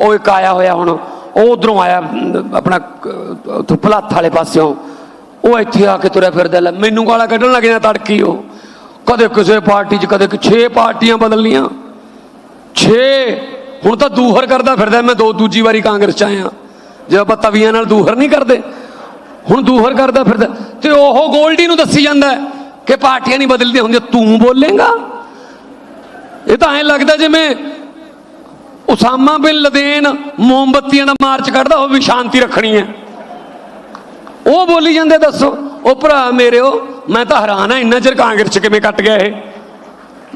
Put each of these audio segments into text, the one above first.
ਉਹ ਇੱਕ ਆਇਆ ਹੋਇਆ ਹੁਣ, ਉਹ ਉਧਰੋਂ ਆਇਆ, ਆਪਣਾ, ਉੱਥੋਂ ਭਲਾਥ ਵਾਲੇ ਪਾਸਿਓਂ। ਉਹ ਇੱਥੇ ਆ ਕੇ ਤੁਰਿਆ ਫਿਰਦਾ, ਲੈ ਮੈਨੂੰ ਗਾਲਾਂ ਕੱਢਣ ਲੱਗ ਜਾਂਦਾ ਤੜਕੀ ਉਹ। ਕਦੇ ਕਿਸੇ ਪਾਰਟੀ 'ਚ, ਕਦੇ 6 ਪਾਰਟੀਆਂ ਬਦਲਣੀਆਂ। 6 ਹੁਣ ਤਾਂ ਦੂਹਰ ਕਰਦਾ ਫਿਰਦਾ, ਮੈਂ ਦੋ ਦੂਜੀ ਵਾਰੀ ਕਾਂਗਰਸ 'ਚ ਆਇਆ। ਜੇ ਆਪਾਂ ਤਵੀਆਂ ਨਾਲ ਦੂਹਰ ਨਹੀਂ ਕਰਦੇ, ਹੁਣ ਦੂਹਰ ਕਰਦਾ ਫਿਰਦਾ, ਤੇ ਉਹ ਗੋਲਡੀ ਨੂੰ ਦੱਸੀ ਜਾਂਦਾ ਕਿ ਪਾਰਟੀਆਂ ਨਹੀਂ ਬਦਲਦੀਆਂ ਹੁੰਦੀਆਂ, ਤੂੰ ਬੋਲੇਗਾ? ਇਹ ਤਾਂ ਐਂ ਲੱਗਦਾ ਜਿਵੇਂ ਉਸਾਮਾ ਬਿਨ ਲਦੇਨ ਮੋਮਬੱਤੀਆਂ ਦਾ ਮਾਰਚ ਕੱਢਦਾ, ਉਹ ਵੀ ਸ਼ਾਂਤੀ ਰੱਖਣੀ ਹੈ। ਉਹ ਬੋਲੀ ਜਾਂਦੇ, ਦੱਸੋ, ਉਹ ਭਰਾ ਮੇਰਿਓ, ਮੈਂ ਤਾਂ ਹੈਰਾਨ ਆ ਇੰਨਾ ਚਿਰ ਕਾਂਗਰਸ ਚ ਕਿਵੇਂ ਕੱਟ ਗਿਆ ਇਹ?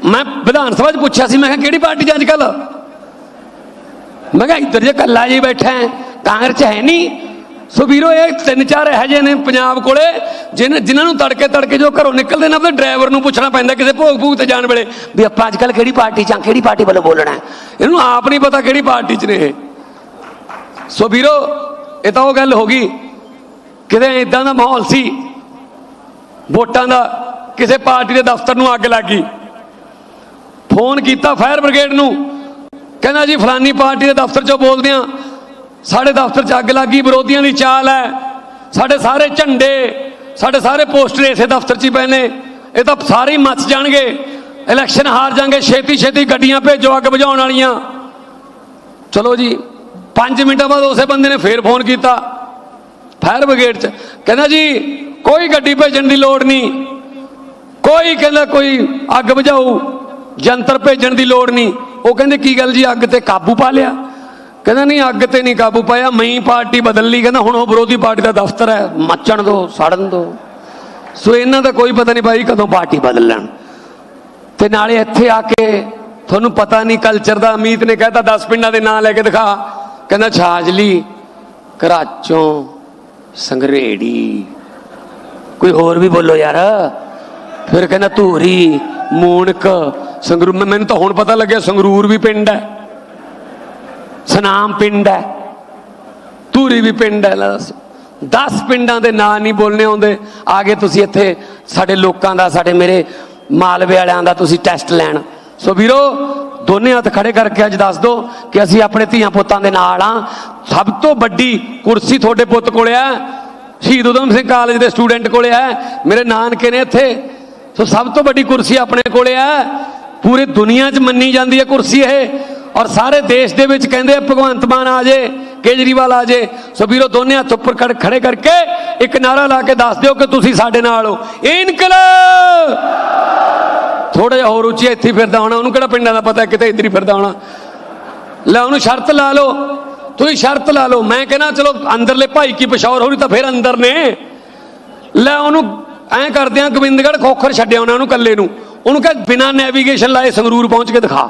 ਮੈਂ ਵਿਧਾਨ ਸਭਾ 'ਚ ਪੁੱਛਿਆ ਸੀ, ਮੈਂ ਕਿਹਾ, ਕਿਹੜੀ ਪਾਰਟੀ 'ਚ ਅੱਜ ਕੱਲ ਮੈਂ ਕਿਹਾ, ਇੱਧਰ ਜੇ ਕੱਲਾ ਜੀ ਬੈਠਾ ਹੈ, ਕਾਂਗਰਸ 'ਚ ਹੈ ਨਹੀਂ ਸੋ ਵੀਰੋ, ਇਹ ਤਿੰਨ ਚਾਰ ਇਹੋ ਜਿਹੇ ਨੇ ਪੰਜਾਬ ਕੋਲੇ, ਜਿਨ, ਜਿਨ੍ਹਾਂ ਨੂੰ ਤੜਕੇ ਤੜਕੇ ਜੋ ਘਰੋਂ ਨਿਕਲਦੇ ਨੇ, ਆਪਣੇ ਡਰਾਈਵਰ ਨੂੰ ਪੁੱਛਣਾ ਪੈਂਦਾ ਕਿਸੇ ਭੋਗ ਭੂਗ ਤੇ ਜਾਣ ਵੇਲੇ ਵੀ ਆਪਾਂ ਅੱਜ ਕੱਲ ਕਿਹੜੀ ਪਾਰਟੀ 'ਚ ਆ, ਕਿਹੜੀ ਪਾਰਟੀ ਵੱਲੋਂ ਬੋਲਣਾ ਇਹਨੂੰ ਆਪ ਨਹੀਂ ਪਤਾ ਕਿਹੜੀ ਪਾਰਟੀ 'ਚ ਨੇ ਇਹ। ਸੋ ਵੀਰੋ, ਇਹ ਤਾਂ ਉਹ ਗੱਲ ਹੋ ਗਈ, ਕਿਤੇ ਇਦਾਂ ਦਾ ਮਾਹੌਲ ਸੀ, ਵੋਟਾਂ ਦਾ, ਕਿਸੇ ਪਾਰਟੀ ਦੇ ਦਫ਼ਤਰ ਨੂੰ ਅੱਗ ਲੱਗ ਗਈ। ਫੋਨ ਕੀਤਾ ਫਾਇਰ ਬ੍ਰਿਗੇਡ ਨੂੰ, ਕਹਿੰਦਾ ਜੀ ਫਲਾਨੀ ਪਾਰਟੀ ਦੇ ਦਫ਼ਤਰ 'ਚੋਂ ਬੋਲਦੇ ਆ ਸਾਡੇ ਦਫ਼ਤਰ 'ਚ ਅੱਗ ਲੱਗ ਗਈ ਵਿਰੋਧੀਆਂ ਦੀ ਚਾਲ ਹੈ। ਸਾਡੇ ਸਾਰੇ ਝੰਡੇ, ਸਾਡੇ ਸਾਰੇ ਪੋਸਟਰ ਇਸੇ ਦਫ਼ਤਰ 'ਚ ਹੀ ਪਏ ਨੇ। ਇਹ ਤਾਂ ਸਾਰੇ ਹੀ ਮੱਚ ਜਾਣਗੇ। ਇਲੈਕਸ਼ਨ ਹਾਰ ਜਾਣਗੇ ਛੇਤੀ ਛੇਤੀ ਗੱਡੀਆਂ ਭੇਜੋ ਅੱਗ ਬੁਝਾਉਣ ਵਾਲੀਆਂ। ਚਲੋ ਜੀ 5 ਮਿੰਟਾਂ ਬਾਅਦ ਉਸੇ ਬੰਦੇ ਨੇ ਫੇਰ ਫੋਨ ਕੀਤਾ, ਫਾਇਰ ਬ੍ਰਿਗੇਡ 'ਚ। ਕਹਿੰਦਾ ਜੀ, ਕੋਈ ਗੱਡੀ ਭੇਜਣ ਦੀ ਲੋੜ ਨਹੀਂ। ਕੋਈ ਕਹਿੰਦਾ ਕੋਈ ਅੱਗ ਬੁਝਾਊ, ਜੰਤਰ ਭੇਜਣ ਦੀ ਲੋੜ ਨਹੀਂ। ਉਹ ਕਹਿੰਦੇ, ਕੀ ਗੱਲ ਜੀ, ਅੱਗ ਤੇ ਕਾਬੂ ਪਾ ਲਿਆ? ਕਹਿੰਦਾ ਨਹੀਂ, ਅੱਗ ਤੇ ਨਹੀਂ ਕਾਬੂ ਪਾਇਆ ਮਈ ਪਾਰਟੀ ਬਦਲ ਲਈ। ਕਹਿੰਦਾ ਹੁਣ ਉਹ ਵਿਰੋਧੀ ਪਾਰਟੀ ਦਾ ਦਫ਼ਤਰ ਹੈ, ਮੱਚਣ ਦੋ, ਸੜਨ ਦੋ। ਸੋ ਇਹਨਾਂ ਦਾ ਕੋਈ ਪਤਾ ਨਹੀਂ ਭਾਈ ਕਦੋਂ ਪਾਰਟੀ ਬਦਲ ਲੈਣ। ਤੇ ਨਾਲੇ ਇੱਥੇ ਆ ਕੇ ਤੁਹਾਨੂੰ ਪਤਾ ਨਹੀਂ ਕਲਚਰ ਦਾ, ਅਮੀਤ ਨੇ ਕਹਿਤਾ 10 ਪਿੰਡਾਂ ਦੇ ਨਾਂ ਲੈ ਕੇ ਦਿਖਾ। ਕਹਿੰਦਾ ਛਾਜਲੀ ਕਰਾਚੋਂ ਸੰਗਰੇੜੀ। ਕੋਈ ਹੋਰ ਵੀ ਬੋਲੋ ਯਾਰ। ਫਿਰ ਕਹਿੰਦਾ ਧੂਰੀ ਮੂਣਕ ਸੰਗਰੂਰ ਮੈਨੂੰ ਤਾਂ ਹੁਣ ਪਤਾ ਲੱਗਿਆ ਸੰਗਰੂਰ ਵੀ ਪਿੰਡ ਹੈ। ਸਨਾਮ ਪਿੰਡ ਹੈ। ਧੂਰੀ ਵੀ ਪਿੰਡ ਹੈ, ਲੈ ਦੱਸ। 10 ਪਿੰਡਾਂ ਦੇ ਨਾਂ ਨਹੀਂ ਬੋਲਨੇ ਆਉਂਦੇ। ਆਗੇ ਤੁਸੀਂ ਇੱਥੇ ਸਾਡੇ ਲੋਕਾਂ ਦਾ, ਸਾਡੇ ਮੇਰੇ ਮਾਲਵੇ ਵਾਲਿਆਂ ਦਾ ਤੁਸੀਂ ਟੈਸਟ ਲੈਣ। ਸੋ ਵੀਰੋ, ਦੋਨੇ ਹੱਥ ਖੜੇ ਕਰਕੇ ਅੱਜ ਦੱਸ ਦਿਓ ਕਿ ਅਸੀਂ ਆਪਣੇ ਧੀਆਂ ਪੁੱਤਾਂ ਦੇ ਨਾਲ ਆ ਸਭ ਤੋਂ ਵੱਡੀ ਕੁਰਸੀ ਤੁਹਾਡੇ ਪੁੱਤ ਕੋਲੇ ਆ ਸ਼ਹੀਦ ਉਦਮ ਸਿੰਘ ਕਾਲਜ ਦੇ ਸਟੂਡੈਂਟ ਕੋਲੇ ਆ ਮੇਰੇ ਨਾਨਕੇ ਨੇ ਇੱਥੇ। ਸੋ ਸਭ ਤੋਂ ਵੱਡੀ ਕੁਰਸੀ ਆਪਣੇ ਕੋਲੇ ਆ ਪੂਰੀ ਦੁਨੀਆ 'ਚ ਮੰਨੀ ਜਾਂਦੀ ਹੈ ਕੁਰਸੀ ਇਹ। ਔਰ ਸਾਰੇ ਦੇਸ਼ ਦੇ ਵਿੱਚ ਕਹਿੰਦੇ ਭਗਵੰਤ ਮਾਨ ਆ ਜੇ, ਕੇਜਰੀਵਾਲ ਆ ਜੇ। ਸੋ ਵੀਰੋ, ਦੋਨੇ ਹੱਥ ਉੱਪਰ ਖੜੇ ਕਰਕੇ ਇੱਕ ਨਾਰਾ ਲਾ ਕੇ ਦੱਸ ਦਿਓ ਕਿ ਤੁਸੀਂ ਸਾਡੇ ਨਾਲ ਹੋ। ਇਨਕਲਾਬ! ਥੋੜਾ ਜਿਹਾ ਹੋਰ ਉੱਚੀ ਇੱਥੇ ਫਿਰਦਾ ਹੋਣਾ, ਉਹਨੂੰ ਕਿਹੜਾ ਪਿੰਡਾਂ ਦਾ ਪਤਾ, ਕਿਤੇ ਇੱਧਰ ਹੀ ਫਿਰਦਾ ਹੋਣਾ। ਲੈ, ਉਹਨੂੰ ਸ਼ਰਤ ਲਾ ਲਓ। ਤੁਸੀਂ ਸ਼ਰਤ ਲਾ ਲਓ। ਮੈਂ ਕਹਿੰਦਾ, ਚਲੋ, ਅੰਦਰਲੇ ਭਾਈ ਕੀ ਪਸ਼ੌਰ ਹੋਣੀ ਤਾਂ ਫਿਰ ਅੰਦਰ ਨੇ। ਲੈ, ਉਹਨੂੰ ਐਂ ਕਰਦੇ ਆ, ਗੋਬਿੰਦਗੜ੍ਹ ਖੋਖਰ ਛੱਡਿਆ ਉਹਨਾਂ ਨੂੰ ਕੱਲੇ ਨੂੰ। ਉਹਨੂੰ ਕਹ, ਬਿਨਾ ਨੈਵੀਗੇਸ਼ਨ ਲਾਏ ਸੰਗਰੂਰ ਪਹੁੰਚ ਕੇ ਦਿਖਾ।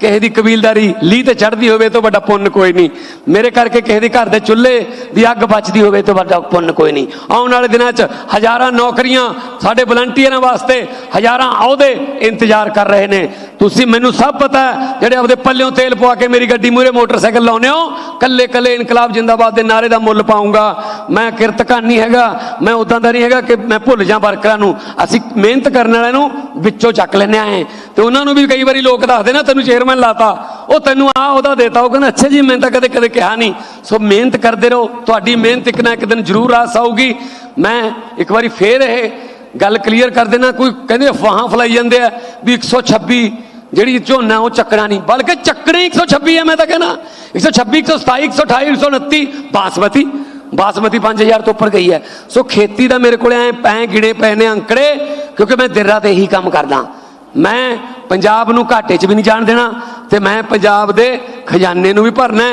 ਕਿਸੇ ਦੀ ਕਬੀਲਦਾਰੀ ਲੀਹ ਤੇ ਚੜਦੀ ਹੋਵੇ ਤਾਂ ਵੱਡਾ ਪੁੰਨ ਕੋਈ ਨਹੀਂ। ਮੇਰੇ ਕਰਕੇ ਕਿਸੇ ਦੇ ਘਰ ਦੇ ਚੁੱਲ੍ਹੇ ਦੀ ਅੱਗ ਬਚਦੀ ਹੋਵੇ ਤਾਂ ਵੱਡਾ ਪੁੰਨ ਕੋਈ ਨਹੀਂ। ਆਉਣ ਵਾਲੇ ਦਿਨਾਂ 'ਚ ਹਜ਼ਾਰਾਂ ਨੌਕਰੀਆਂ ਸਾਡੇ ਵਲੰਟੀਅਰਾਂ ਵਾਸਤੇ ਹਜ਼ਾਰਾਂ ਅਹੁਦੇ ਇੰਤਜ਼ਾਰ ਕਰ ਰਹੇ ਨੇ। ਤੁਸੀਂ ਮੈਨੂੰ ਸਭ ਪਤਾ ਜਿਹੜੇ ਆਪਦੇ ਪੱਲਿਓਂ ਤੇਲ ਪਵਾ ਕੇ ਮੇਰੀ ਗੱਡੀ ਮੂਹਰੇ ਮੋਟਰਸਾਈਕਲ ਲਾਉਨੇ ਹੋ ਕੱਲੇ ਕੱਲੇ ਇਨਕਲਾਬ ਜਿੰਦਾਬਾਦ ਦੇ ਨਾਰੇ ਦਾ ਮੁੱਲ ਪਾਉਂਗਾ। ਮੈਂ ਕਿਰਤਕਾਨ ਨਹੀਂ ਹੈਗਾ, ਮੈਂ ਉਦਾਂ ਦਾ ਨਹੀਂ ਹੈਗਾ ਕਿ ਮੈਂ ਭੁੱਲ ਜਾ ਵਰਕਰਾਂ ਨੂੰ। ਅਸੀਂ ਮਿਹਨਤ ਕਰਨ ਵਾਲਿਆਂ ਨੂੰ ਵਿੱਚੋਂ ਚੱਕ ਲੈਂਦੇ ਆਏ ਤੇ ਉਹਨਾਂ ਨੂੰ ਵੀ ਕਈ ਵਾਰੀ ਲੋਕ ਦੱਸਦੇ ਨਾ, ਤੈਨੂੰ ਚੇਅਰਮੈਨ ਲਾਤਾ। ਉਹ ਤੈਨੂੰ ਆ ਉਹਦਾ ਦੇਤਾ। ਉਹ ਕਹਿੰਦਾ, ਅੱਛਾ ਜੀ, ਮੈਂ ਤਾਂ ਕਦੇ ਕਦੇ ਕਿਹਾ ਨਹੀਂ। ਸੋ ਮਿਹਨਤ ਕਰਦੇ ਰਹੋ। ਤੁਹਾਡੀ ਮਿਹਨਤ ਇੱਕ ਨਾ ਇੱਕ ਦਿਨ ਜ਼ਰੂਰ ਆਸ ਆਊਗੀ। ਮੈਂ ਇੱਕ ਵਾਰੀ ਫੇਰ ਇਹ ਗੱਲ ਕਲੀਅਰ ਕਰ ਦੇਣਾ, ਕੋਈ ਕਹਿੰਦੇ ਅਫਵਾਹਾਂ ਫਲਾਈ ਜਾਂਦੇ ਆ ਵੀ 126 ਜਿਹੜੀ ਝੋਨਾ, ਉਹ ਚੱਕਣਾ ਨਹੀਂ। ਬਲਕਿ ਚੱਕਣੇ ਹੀ 126 ਹੈ ਮੈਂ ਤਾਂ ਕਹਿੰਦਾ 126 127 128 129 ਬਾਸਮਤੀ। ਬਾਸਮਤੀ 5000 ਤੋਂ ਉੱਪਰ ਗਈ ਹੈ। ਸੋ ਖੇਤੀ ਦਾ ਮੇਰੇ ਕੋਲ ਐ ਪੈ ਗਿਣੇ ਪਏ ਨੇ ਅੰਕੜੇ, ਕਿਉਂਕਿ ਮੈਂ ਦਿਨ ਰਾਤ ਇਹੀ ਕੰਮ ਕਰਦਾ। ਮੈਂ ਪੰਜਾਬ ਨੂੰ ਘਾਟੇ 'ਚ ਵੀ ਨਹੀਂ ਜਾਣ ਦੇਣਾ ਤੇ ਮੈਂ ਪੰਜਾਬ ਦੇ ਖਜ਼ਾਨੇ ਨੂੰ ਵੀ ਭਰਨਾ